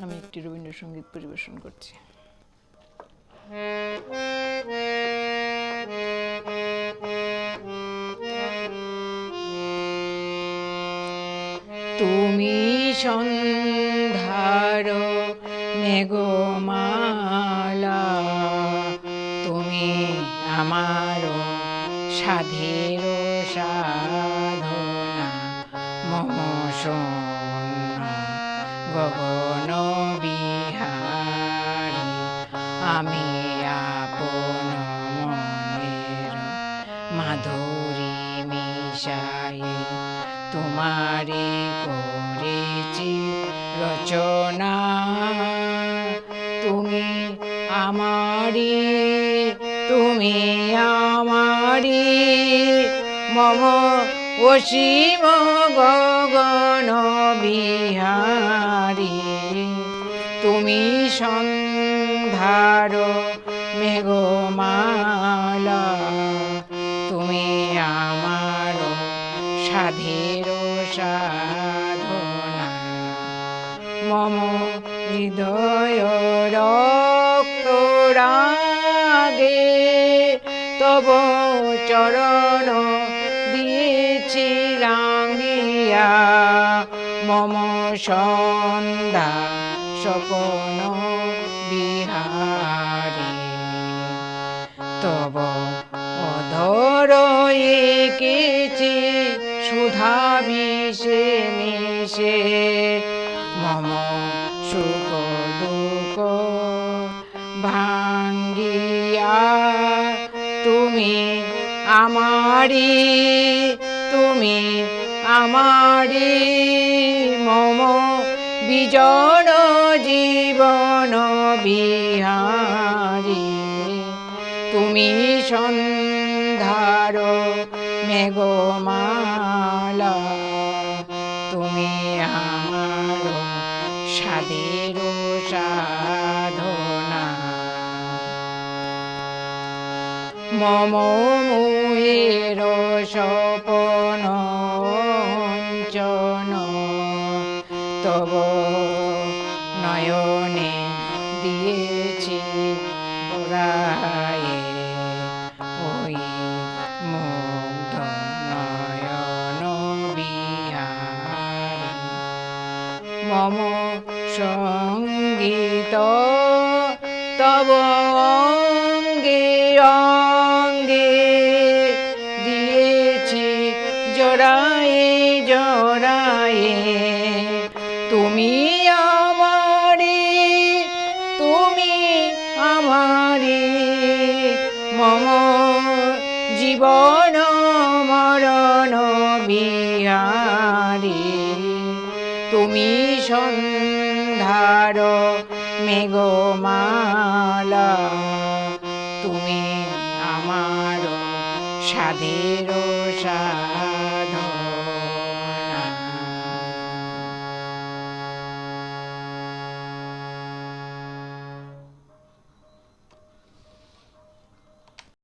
আমি একটি রবীন্দ্রসঙ্গীত পরিবেশন করছি। তুমি সন্ধ্যার মেঘমালা তুমি আমার সাধের সাধনা মম গগন বিহারী, আমি আপন মনের মাধুরী মিশাই। তোমারে করেছি রচনা, তুমি আমারি তুমি আমারি মম অসীম গগন বিহারী, তুমি সন্ধ্যার মেঘমালা, তুমি আমার সাধের সাধনা। মম হৃদয় রক্ত তব চরণ দিয়েছি রাঙ্গিয়া মম সন্ধ্যা স্বপন বিহারী। তব অধর এঁকেছি সুধা বিষে মিশে, মম সুখ দুঃখ ভাঙ্গিয়া, তুমি আমারি তুমি আমারি মম বিজন জীবন বিহারী। তুমি সন্ধ্যার মেঘমালা তুমি আমার সাদের সাধনা মম মোহের সপন অঞ্চন তব নয়নে দিয়েছি রায়ে ওই মুগ্ধ নয়ন বিহারী। মম সংগীত তব জড়ায়ে জড়ায়ে, তুমি আমারে তুমি আমারে। মম জীবন মরণ বিহারী, তুমি সন্ধ্যার মেঘমালা তুমি আমার সাধের সা